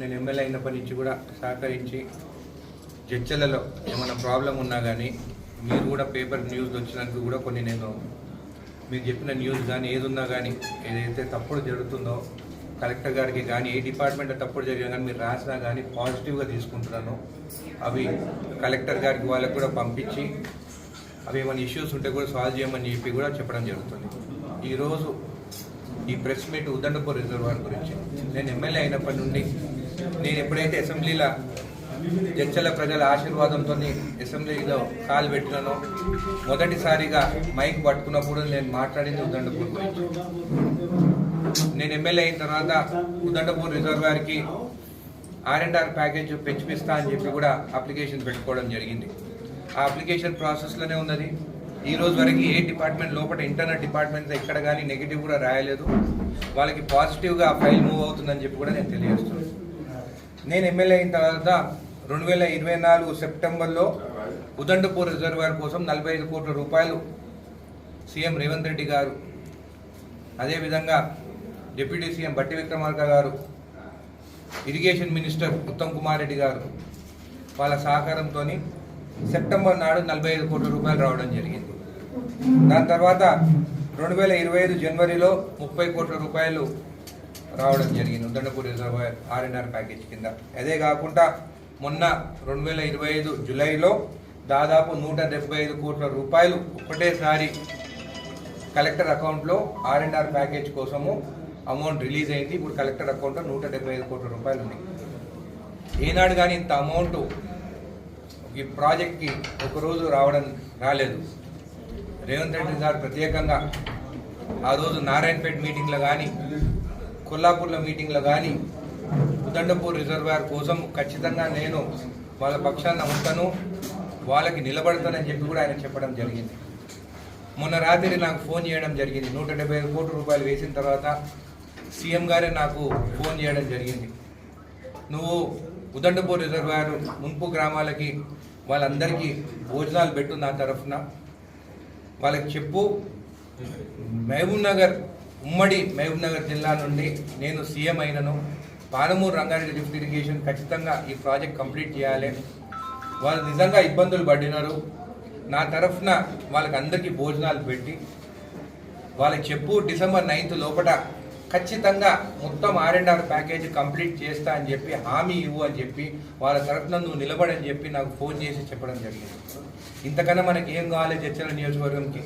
నేను ఎమ్మెల్యే అయినప్పటి నుంచి కూడా సహకరించి చర్చలలో ఏమైనా ప్రాబ్లం ఉన్నా కానీ మీరు కూడా పేపర్ న్యూస్ వచ్చినందుకు కూడా కొన్ని నేను మీరు చెప్పిన న్యూస్ కానీ ఏది ఉన్నా కానీ ఏదైతే తప్పుడు జరుగుతుందో కలెక్టర్ గారికి కానీ ఏ డిపార్ట్మెంట్ తప్పుడు జరిగినా కానీ మీరు రాసినా కానీ పాజిటివ్గా తీసుకుంటున్నాను. అవి కలెక్టర్ గారికి వాళ్ళకి కూడా పంపించి అవి ఏమైనా ఇష్యూస్ ఉంటే కూడా సాల్వ్ చేయమని చెప్పి కూడా చెప్పడం జరుగుతుంది. ఈరోజు ఈ ప్రెస్ మీట్ ఉదండపూర్ రిజర్వాయర్ గురించి. నేను ఎమ్మెల్యే అయినప్పటి నుండి నేను ఎప్పుడైతే అసెంబ్లీలో జడ్చల ప్రజల ఆశీర్వాదంతో అసెంబ్లీలో కాలు పెట్టినానో మొదటిసారిగా మైక్ పట్టుకున్నప్పుడు నేను మాట్లాడింది ఉదండపూర్ గురించి. నేను ఎమ్మెల్యే అయిన తర్వాత ఉదండపూర్ రిజర్వాయర్కి ఆర్ అండ్ ఆర్ ప్యాకేజ్ పెంచిపిస్తా అని చెప్పి కూడా అప్లికేషన్ పెట్టుకోవడం జరిగింది. ఆ అప్లికేషన్ ప్రాసెస్లోనే ఉన్నది. ఈ రోజు వరకు ఏ డిపార్ట్మెంట్ లోపల ఇంటర్నల్ డిపార్ట్మెంట్ ఎక్కడ కానీ నెగిటివ్ కూడా రాయలేదు. వాళ్ళకి పాజిటివ్గా ఆ ఫైల్ మూవ్ అవుతుందని చెప్పి కూడా నేను తెలియజేస్తున్నాను. నేను ఎమ్మెల్యే అయిన తర్వాత రెండు వేల ఇరవై నాలుగు సెప్టెంబర్లో ఉదండపూర్ రిజర్వాయర్ కోసం నలభై ఐదు కోట్ల రూపాయలు సీఎం రేవంత్ రెడ్డి గారు అదేవిధంగా deputy CM Bhatti Vikramarka garu irrigation minister Uttam Kumar Reddy garu వాళ్ళ సహకారంతో సెప్టెంబర్ నాడు నలభై ఐదు కోట్ల రూపాయలు రావడం జరిగింది. దాని తర్వాత రెండు వేల ఇరవై ఐదు జనవరిలో ముప్పై కోట్ల రూపాయలు రావడం జరిగింది. ఉద్దండపూర్ రిజర్వాయర్ ఆర్ఎన్ఆర్ ప్యాకేజ్ కింద. అదే కాకుండా మొన్న రెండు వేల ఇరవై ఐదు జులైలో దాదాపు నూట డెబ్బై ఐదు కోట్ల రూపాయలు ఒకటేసారి కలెక్టర్ అకౌంట్లో ఆర్ఎన్ఆర్ ప్యాకేజ్ కోసము అమౌంట్ రిలీజ్ అయింది. ఇప్పుడు కలెక్టర్ అకౌంట్లో నూట డెబ్బై ఐదు కోట్ల రూపాయలు ఉన్నాయి. ఏనాడు కానీ ఇంత అమౌంట్ ఈ ప్రాజెక్ట్కి ఒకరోజు రావడం రాలేదు. రేవంత్ రెడ్డి గారు ప్రత్యేకంగా ఆ రోజు నారాయణపేట మీటింగ్లో కానీ కొల్లాపూర్లో మీటింగ్లో కానీ ఉదండపూర్ రిజర్వాయర్ కోసం ఖచ్చితంగా నేను వాళ్ళ పక్షాన ఉంటాను వాళ్ళకి నిలబడతానని చెప్పి కూడా ఆయన చెప్పడం జరిగింది. మొన్న రాత్రి నాకు ఫోన్ చేయడం జరిగింది. నూట డెబ్బై ఐదు కోట్ల రూపాయలు వేసిన తర్వాత సీఎం గారే నాకు ఫోన్ చేయడం జరిగింది. నువ్వు ఉదండపూర్ రిజర్వాయర్ మున్పు గ్రామాలకి వాళ్ళందరికీ భోజనాలు పెట్టు నా తరఫున. వాళ్ళకి చెప్పు. మహబూబ్ నగర్ ఉమ్మడి మహబూబ్ నగర్ జిల్లా నుండి నేను సీఎం అయినను. పానమూరు రంగారెడ్డి లిఫ్ట్ ఇరిగేషన్ ఖచ్చితంగా ఈ ప్రాజెక్ట్ కంప్లీట్ చేయాలి. వాళ్ళు నిజంగా ఇబ్బందులు పడినారు. నా తరఫున వాళ్ళకి అందరికీ భోజనాలు పెట్టి వాళ్ళకి చెప్పు డిసెంబర్ నైన్త్ లోపల ఖచ్చితంగా మొత్తం R and R package complete చేస్తా అని చెప్పి హామీ ఇవ్వు అని చెప్పి వాళ్ళ తరఫున నువ్వు నిలబడని చెప్పి నాకు ఫోన్ చేసి చెప్పడం జరిగింది. ఇంతకన్నా మనకి ఏం కావాలి చర్చల నియోజకవర్గంకి?